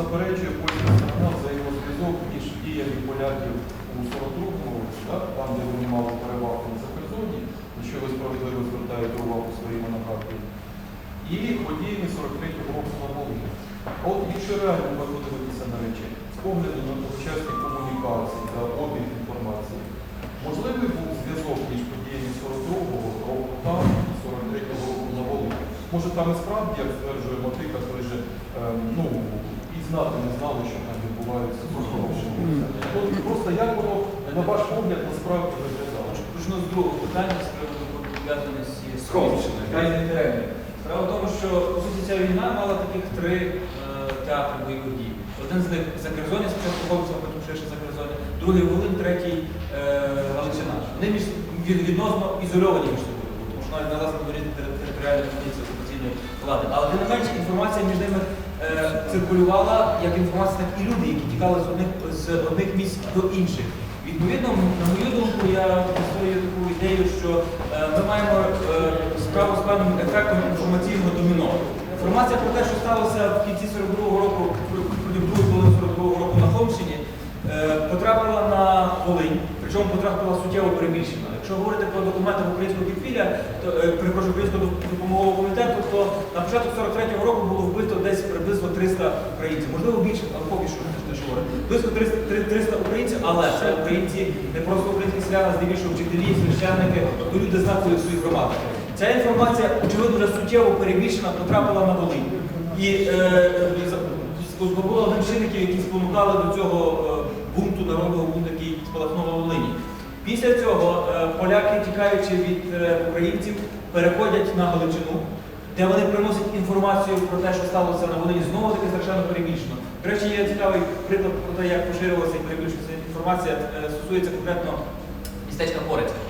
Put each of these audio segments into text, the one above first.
заперечує польська сторона за його зв'язок між діями поляків у 42-му році, там, де вони мали перевагу на Закерзоні, на що ви справедливо звертаєте увагу своїй монографії, і подіями 43-го року на Волині. От якщо реально подивитися на речі, з погляду на тогочасні комунікації та обіг інформації, можливий був зв'язок між подіями 42-го року там і 43-го року на Волині? Може там і справді, як стверджує Мотика, той же, ну, і знати не знали, що там відбувається Просто як воно, на ваш погляд, насправді виглядало? Почну з другого питання з приводу пов'язаності з. Крайними. Справа в тому, що по суті ця війна мала таких три е, театри бойових дій. Один з них Закерзоні, спочатку Ковця, потім ширше Закерзоні, другий Волин, третій е, Галичина. Вони між від, відносно ізольовані між собою, тому що навіть належать до різних тери- територіальних одиниць окупаційної влади. Але тим не менше інформація між ними е, циркулювала як інформація, так і люди, які тікали з одних з одних місць до інших. Відповідно, на мою думку, я висловлюю таку ідею, що е, ми маємо е, справу з певним ефектом інформаційного доміно. Інформація про те, що сталося в кінці 42-го року, половини 42-го року на Хомщині, е, потрапила на Волинь, причому потрапила суттєво перебільшена. Якщо говорити про документи українського підпілля, то е, українського допомогового комітету, то на початку 43-го року було вбито десь приблизно 300 українців, можливо більше, але поки що не що говорить. Близько 300, 300 українців, але це українці, не просто українські селяни, здебільшого вчителі, священники, тобто люди в своїх громадах. Ця інформація, очевидно, вже суттєво перебільшена, потрапила на Волинь. І е, е, було один чинників, які спонукали до цього бунту, народного бунту, який спалахнув на Волині. Після цього е, поляки, тікаючи від е, українців, переходять на Галичину, де вони приносять інформацію про те, що сталося на Волині, знову таки страшенно перебільшено. До речі, є цікавий приклад про те, як поширювалася і перебільшилася інформація, е, стосується конкретно містечка Порецька.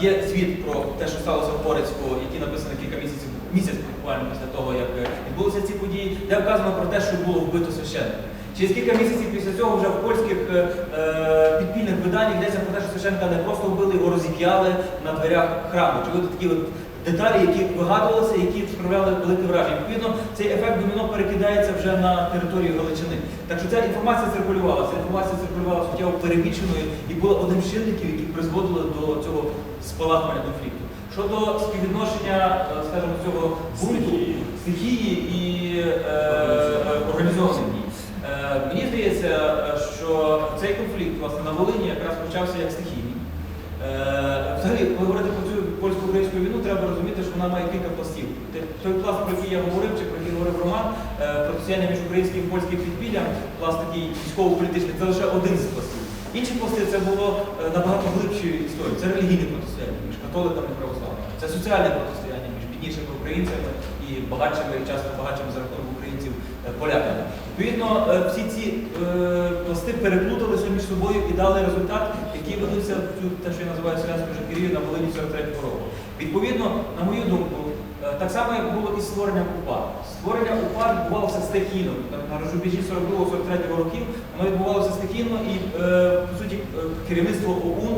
Є звіт про те, що сталося в Порецьку, який написаний кілька місяців, місяць буквально після того, як відбулися ці події, де вказано про те, що було вбито священника. Через кілька місяців після цього вже в польських е, е, підпільних виданнях йдеться про те, що священника не просто вбили, його розіп'яли на дверях храму. Чи от такі от деталі, які вигадувалися, які справляли велике враження. Відповідно, цей ефект доміно перекидається вже на територію Галичини. Так що ця інформація циркулювала, ця інформація циркулювала суттєво перебільшеною і була одним з чинників, які призводили до цього спалахування конфлікту. Щодо співвідношення, е, скажімо, цього бунту, стихії і е, е, організованих дій. Е, Мені здається, е, що цей конфлікт власне на Волині якраз почався як стихійний. Е, Взагалі, коли говорити про цю польсько-українську війну, треба розуміти, що вона має кілька пластів. Те- Той пласт, про який я говорив, чи про який говорив Роман, е, протистояння між українським і польським підпіллям, пласт такий військово-політичний, це лише один з пластів. Інші пласти це було е, набагато глибші історії. Це релігійне протистояння між католиками і православними. Це соціальне протистояння між біднішими українцями і багатшими, часто багатшими за рахунок українців е, поляками. Відповідно, всі ці пласти переплуталися між собою і дали результат, який вилився в те, що я називаю селянську жакерію на Волині 43-го року. Відповідно, на мою думку, так само, як було і створення УПА. Створення УПА відбувалося стихійно. На рубежі 42-43 років воно відбувалося стихійно і, е, по суті, е, керівництво ОУН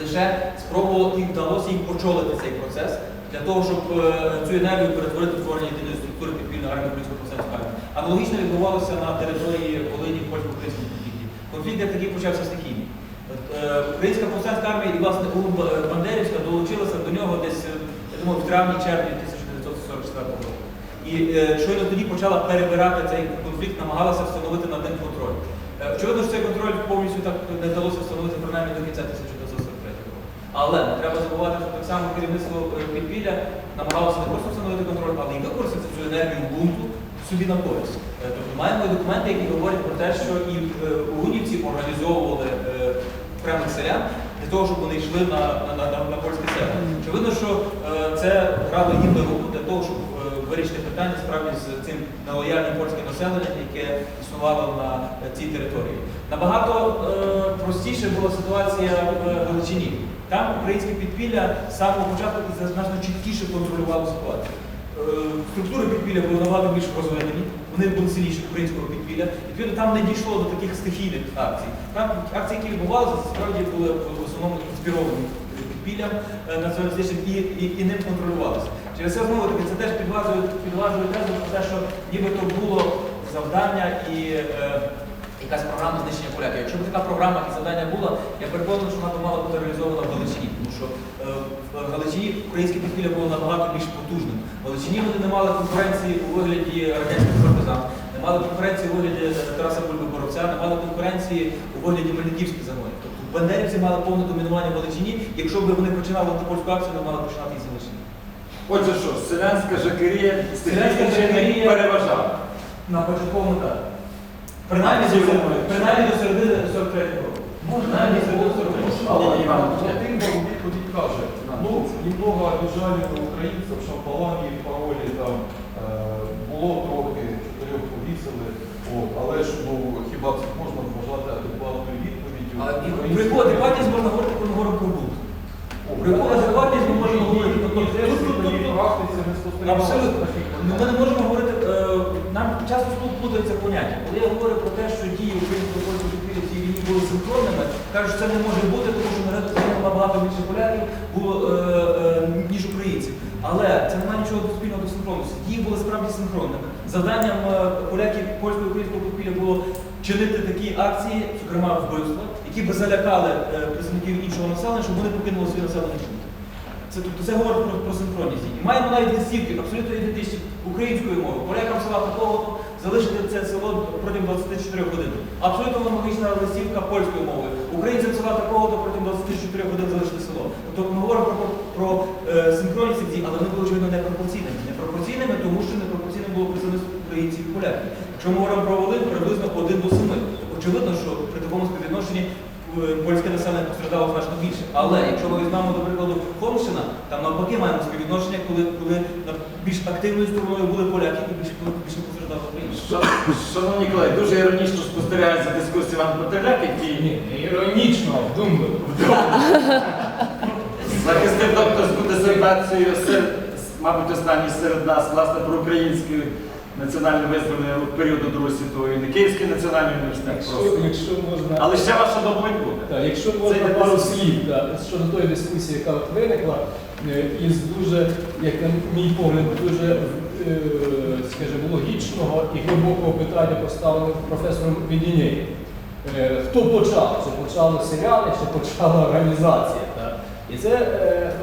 лише спробувало і вдалося їм очолити цей процес для того, щоб е, цю енергію перетворити в створення єдиної структури підпільної армії Українського повстанської армії. Аналогічно відбувалося на території Волині польсько-українському конфлікті. Конфлікт як такий почався стихійно. Українська повстанська армія і власне Бандерівська долучилася до нього десь, е, в травні-червні 1944 року. І е, щойно тоді почала перебирати цей конфлікт, намагалася встановити над ним контроль. Е, Очевидно, що цей контроль повністю так не вдалося встановити принаймні до кінця 1943 року. Але треба забувати, що так само керівництво е, підпілля намагалося не просто встановити контроль, але й використати цю енергію бунту собі на користь. Е, Тобто маємо документи, які говорять про те, що і е, гунівці організовували е, окремих селян для того, щоб вони йшли на, на, на, на, на польське село. Очевидно, що е, це грало їм на руку для того, щоб е, вирішити питання справді з цим нелояльним польським населенням, яке існувало на е, цій території. Набагато е, простіше була ситуація в Галичині. Там українське підпілля з самого початку значно чіткіше контролювало ситуацію. Е, Структури підпілля були набагато більш розвинені, вони були сильніші українського підпілля. Відповідно, там не дійшло до таких стихійних акцій. Там акції, які відбувалися, справді були основному інспіровані підпіллям націоналістичним і, і, і ним контролювалися. Через це знову таки це теж підважує, тезу про те, що нібито було завдання і е, якась програма знищення поляків. Якщо б така програма і завдання була, я переконаний, що вона б мала бути реалізована в Галичині, тому що е, в Галичині українське підпілля було набагато більш потужним. В Галичині вони не мали конкуренції у вигляді радянських партизан, не мали конкуренції у вигляді Тараса Бульби Боровця, не мали конкуренції у вигляді Мельниківських загонів. Бандерівці мали повне домінування в Галичині, якщо б вони починали антипольську акцію, вони мали починати із Галичини. Отже, що, селянська жакерія Селянська жакерія- переважала. На початковому етапі. Принаймні, до, цілому. принаймні до середини 43-го року. Принаймні до середини 43-го року. Ні, Іван, Тимбов відповідь каже, ну, немного обіжали українців, що палані, паролі там е, було трохи, чотирьох повісили, от, але ж ну, хіба це Але і Українці- при якій адекватність можна говорити, про бунт. При якій адекватність ми можемо говорити про не Абсолютно. Ми не можемо говорити, е, нам часто тут плутаються поняття. Коли я говорю про те, що дії українського польського підпілля в цій війні були синхронними, кажуть, що це не може бути, тому що наряду загинуло набагато більше поляків було, е, е, ніж українців. Але це не має нічого спільного до синхронності. Дії були справді синхронними. Завданням поляків польського українського підпілля було чинити такі акції, зокрема вбивства, які би залякали е, представників іншого населення, щоб вони покинули свій населений пункт. Це, тобто це говорить про, про синхронність. І маємо навіть листівки, абсолютно ідентичні українською мовою. Полякам села такого залишити це село протягом 24 годин. Абсолютно аналогічна листівка польською мовою. Українцям села такого то протягом 24 годин залишити село. Тобто ми говоримо про, про, про е, синхронність дій, але вони були очевидно непропорційними. Непропорційними, тому що непропорційним було представництво українців поляків. Якщо ми говоримо про Волин, приблизно 1 до 7. Очевидно, що при такому співвідношенні польське населення постраждало значно більше. Але якщо ми візьмемо, до прикладу, Холмщина, там навпаки маємо співвідношення, коли, коли більш активною стороною були поляки і більше, більше постраждало українці. Шановні колеги, дуже іронічно спостерігаю за дискусією Іван Петерляк, який Ні, не іронічно, вдумливо. захистив докторську дисертацію, сер- мабуть, останній серед нас, власне, про український національний визвольний періоду Другої світової війни, Київський національний університет Якщо, просто. якщо можна, Але ще ваша доповідь буде. так, якщо можна Це пару слів щодо тої дискусії, яка от виникла, е, із дуже, як на мій погляд, дуже е, скажімо, логічного і глибокого питання поставленого професором Відінєєм. Е, Хто почав? Чи почали селяни, чи почала організація? так? І це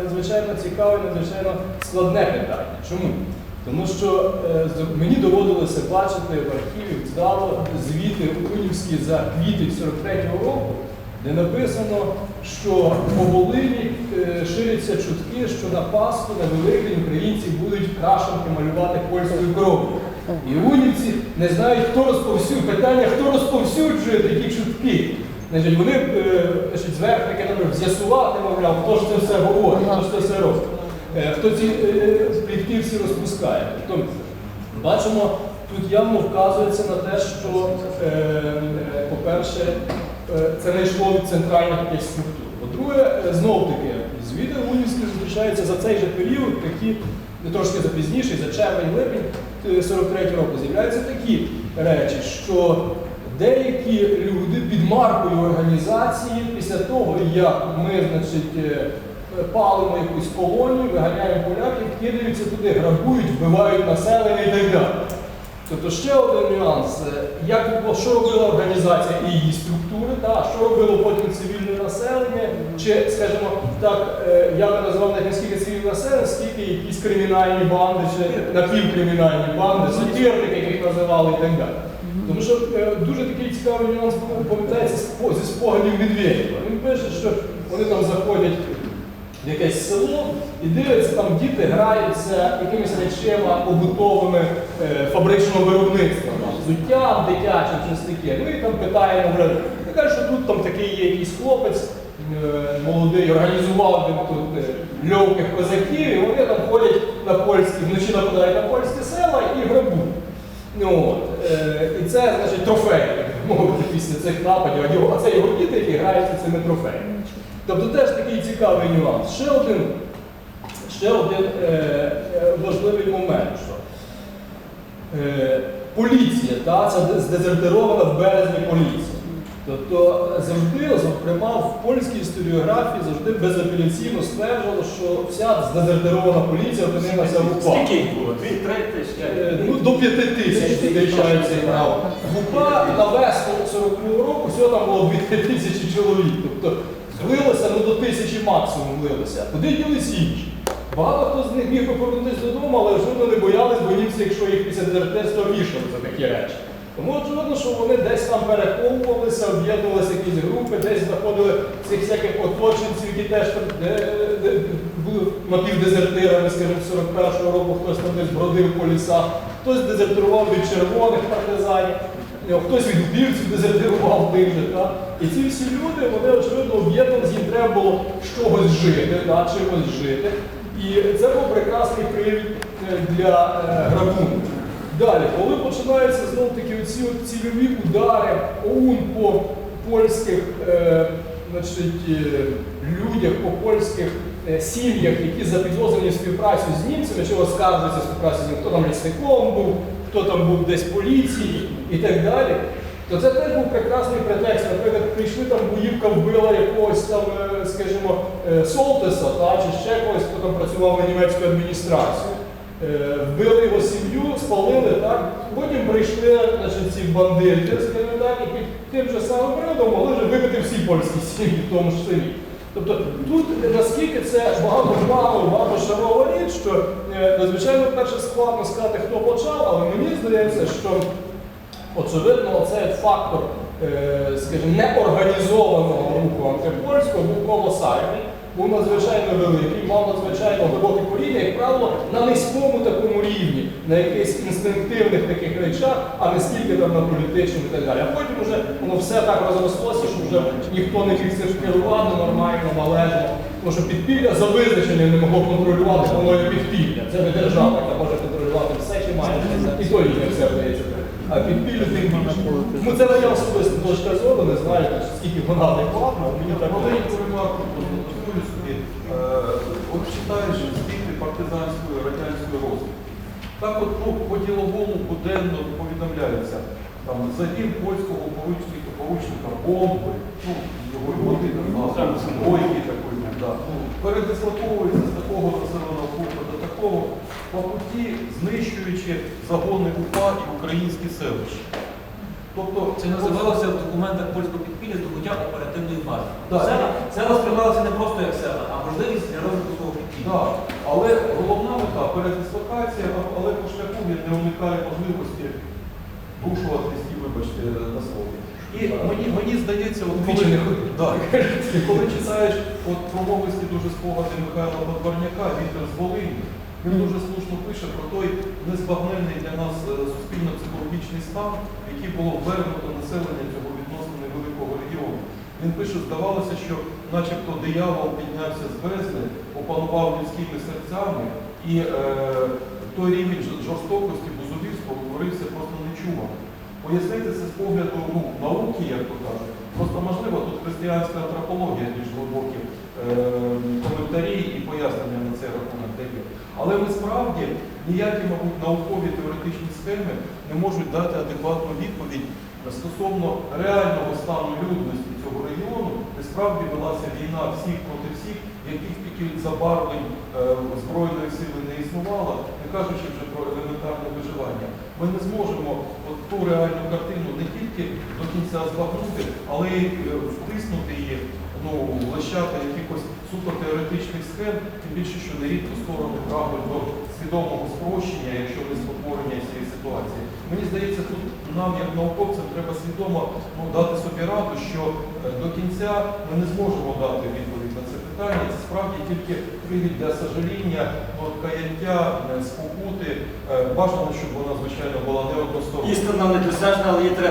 надзвичайно цікаве, надзвичайно складне питання. Чому? Тому що е, мені доводилося бачити в архіві вдало звіти унівські за квітень 43-го року, де написано, що по Волині е, ширяться чутки, що на Пасху, на Великдень українці будуть крашенки малювати польською кров'ю. І унівці не знають, хто розповсюджує, питання, хто розповсюджує такі чутки. Вони е, значить, зверху наприклад, з'ясувати, мовляв, хто ж це все говорить, хто ж це все робить. Е, Хто ці е, плітки всі розпускає. Тобто, бачимо, тут явно вказується на те, що, е, е, по-перше, е, це не йшло від центральних якихось структур. По-друге, е, знов-таки, звіти унівські зустрічаються за цей же період, такі, трошки за пізніший, за червень-липень 43 року, з'являються такі речі, що деякі люди під маркою організації після того, як ми, значить, е, палимо якусь колонію, виганяємо поляків, кидаються туди, грабують, вбивають населення і так далі. Тобто ще один нюанс. Е, Як, що робила організація і її структури, та, що робило потім цивільне населення, чи, скажімо так, е, я би назвав не скільки цивільне населення, скільки якісь кримінальні банди, чи напівкримінальні банди, сатірники, яких називали і так далі. Тому що е, дуже такий цікавий нюанс пам'ятається зі спогадів Медведєва. Він пише, що вони там заходять якесь село і дивляться, там діти граються якимись речима побутовими е, фабричного виробництва, там, взуттям дитячим, щось таке. Ну і там питає, наприклад, я кажу, що тут там такий є якийсь хлопець е, молодий, організував тут е, льовких козаків, і вони там ходять на польські, вночі нападають на польські села і грабують. Ну, е, і це, значить, трофей, мовити, після цих нападів, а це його діти, які граються цими трофеями. Тобто теж такий цікавий нюанс. Ще один, ще один е, е, важливий момент, що е, поліція, та, це здезертирована в березні поліція. Тобто завжди, зокрема, в польській історіографії завжди безапеляційно стверджувало, що вся здезертерована поліція опинилася в УПА. Скільки їх було? Дві, три тисячі? Е, Ну, до п'яти тисяч зустрічається право. В УПА на весну 40 року всього там було 2 тисячі чоловік. Тобто злилося ну, до тисячі максимум влилося. Куди ділись інші? Багато хто з них міг би повернутися додому, але очевидно не боялись, боївся, якщо їх після дезертирства вішали за такі речі. Тому очевидно, що вони десь там переховувалися, об'єднувалися якісь групи, десь знаходили цих всяких оточенців, які теж були напівдезертирами, скажімо, з 41-го року, хтось там десь бродив по лісах, хтось дезертирував від червоних партизанів, хтось від вбивців дезертирував же. І ці всі люди, вони очевидно об'єднувалися, їм треба було чогось жити, так, чимось жити. І це був прекрасний привід е, для е, грабунку. Далі, коли починаються знову таки оці цільові удари ОУН по польських е, значить, е, людях, по польських е, сім'ях, які запідозрені співпрацю з німцями, чи оскаржуються в співпраці з ними, хто там лісником був, хто там був десь поліції і так далі. То це теж був прекрасний претекст. Наприклад, прийшли там боївка вбила якогось там, е, скажімо, е, Солтеса, та, чи ще когось, хто там працював на німецьку адміністрацію. Е, Вбили його сім'ю, спалили, так? Потім прийшли значить, ці бандити, скажімо так, і тим же самим приводом могли вже вибити всі польські сім'ї в тому ж селі. Тобто тут е, наскільки це багато шарова річ, що е, надзвичайно перше складно сказати, хто почав, але мені здається, що очевидно цей фактор, скажімо, неорганізованого руху антипольського був колосальний, був надзвичайно великий, мав надзвичайно глибоке коріння, як правило, на низькому такому рівні, на якихось інстинктивних таких речах, а не стільки там на політичному і так далі. А потім вже воно все так розрослося, що вже ніхто не міг цим керувати нормально, належно. Тому що підпілля за визначенням не могло контролювати, воно є підпілля. Це не держава, яка може контролювати все, чи має і то не все більше. Ну це моя особиста точка зору, не знаю, скільки вона адекватна, мені так Маленьку ремарку собі. Е, От читаєш звіти партизанської радянської розвідки. Так от ну, по діловому буденно повідомляється, там загін польського поручника, поручника бомби, ну, його люди там, бойки такої, да. ну, передислоковується з такого населеного пункту до такого, по путі знищуючи загони УПА і українські селища. Тобто Це називалося в документах польського підпілля здобуття оперативної бази. Так. Села, села сприймалося не просто як села, а можливість для розвитку свого підпілля. Так, але головна мета передислокація, але по шляху він не уникає можливості рушуватись і, вибачте, на слові. І мені, мені здається, от коли, не да, коли читаєш от промовисті дуже спогади Михайла Подварняка, Вітер з Волині, він дуже слушно пише про той незбагненний для нас е, суспільно-психологічний стан, який було ввернуто населення цього відносно невеликого регіону. Він пише, здавалося, що начебто диявол піднявся з бездни, опанував людськими серцями, і е, той рівень жорстокості, бузовірства утворився просто нечувано. Пояснити це з погляду ну, науки, як то кажуть, просто можливо тут християнська антропологія більш глибокі е, коментарі і пояснення на цей рахунок. Але насправді ніякі, мабуть, наукові теоретичні схеми не можуть дати адекватну відповідь стосовно реального стану людності цього регіону, де справді велася війна всіх проти всіх, яких тільки забарвлень е, збройної сили не існувало, кажучи вже про елементарне виживання. Ми не зможемо от ту реальну картину не тільки до кінця збагнути, але й е, втиснути її ну, в якихось суто теоретичних схем, тим більше, що нерідко сторони прагнуть до свідомого спрощення, якщо не спотворення цієї ситуації. Мені здається, тут нам, як науковцям, треба свідомо ну, дати собі раду, що е, до кінця ми не зможемо дати це питання. Це справді тільки привід для сожаління, каяття, е, спокути. Е, Бажано, щоб вона, звичайно, була не одностороння. Істина недосяжна, але її треба